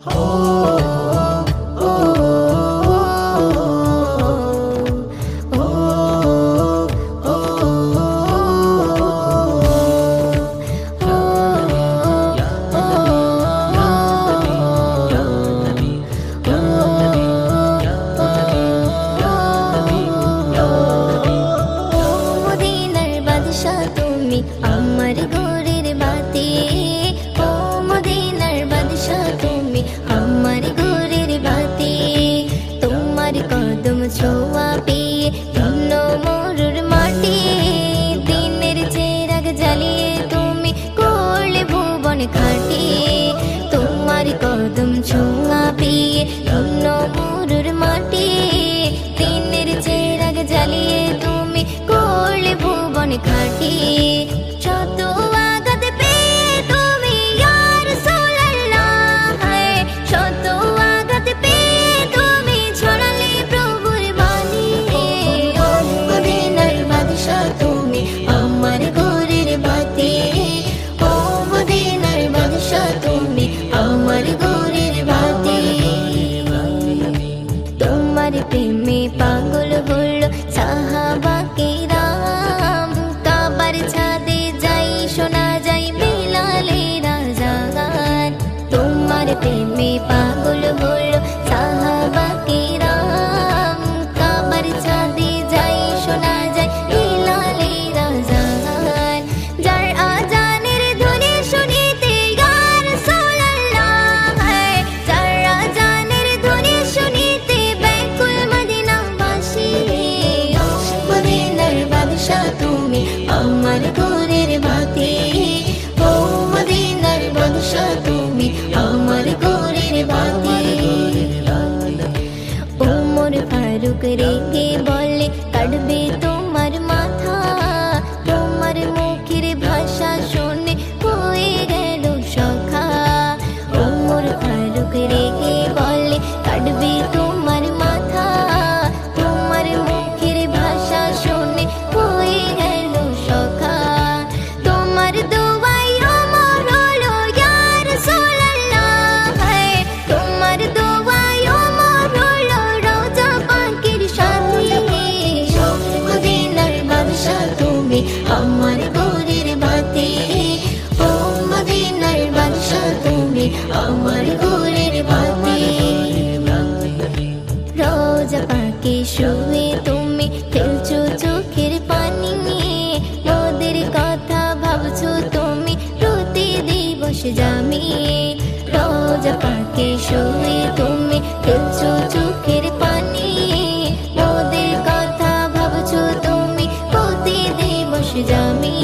মদিনার খাটি তোমার কদম ছোঁয়া পেয়ে ধন্য মরুর মাটি দিনের চেরাগ জ্বালিয়ে তুমি করলে ভুবন খাটি প্রেমে পাগল হলো সাহাবাকে রাম কাবার ছাদে যাই, শোনা যাই বিলালে রাজাগান যার আজানের ধ্বনি গান সোল্লাহ যার আজানের ধ্বনি শুনিতে ব্যাকুল মদিনাবাসী। মদিনার বাদশা তুমি আমার ঘরের বাতি। রোজা শুয়ে তুমি ফেলছো চোখের পানি নিয়ে। মোদের কথা ভাবছ তুমি প্রতি দিবস জামি রোজা পাকে শুয়ে তুমি ফেলছো চোখের পানি মোদের কথা ভাবছ তুমি প্রতি দিবস জামি